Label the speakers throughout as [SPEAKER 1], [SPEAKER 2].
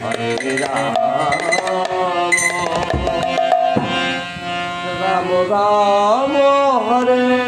[SPEAKER 1] হরে রাম রাম রাম হরে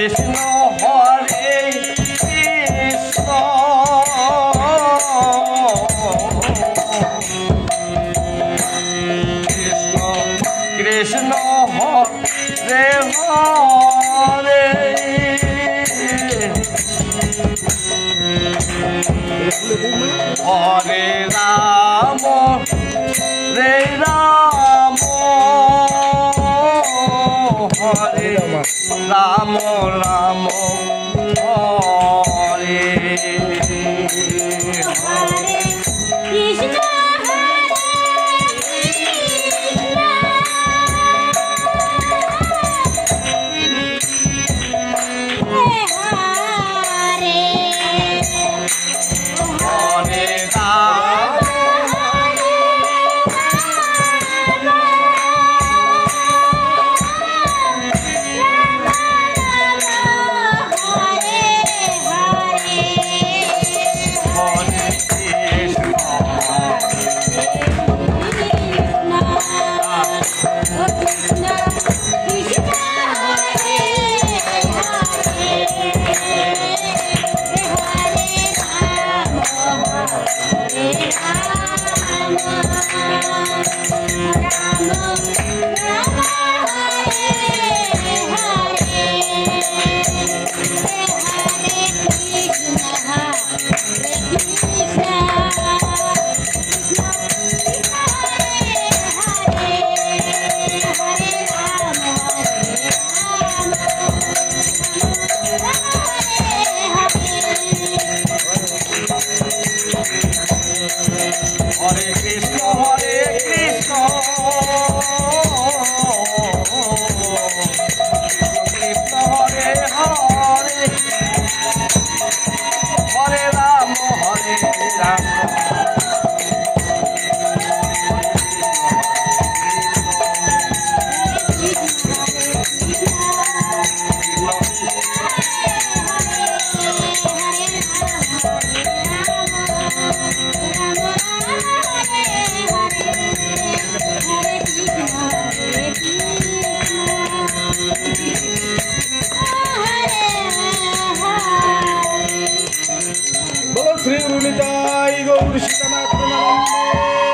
[SPEAKER 2] কৃষ্ণ হরে কৃষ্ণ। কৃষ্ণ কৃষ্ণ হরে হরে। হরে রাম
[SPEAKER 1] রে Ram. Ram Ram
[SPEAKER 2] Krishna Ram Ram হরে
[SPEAKER 1] কৃষ্ণ হরে
[SPEAKER 3] श्रीगुरुनिताय गौरशीतमात्मनन्दे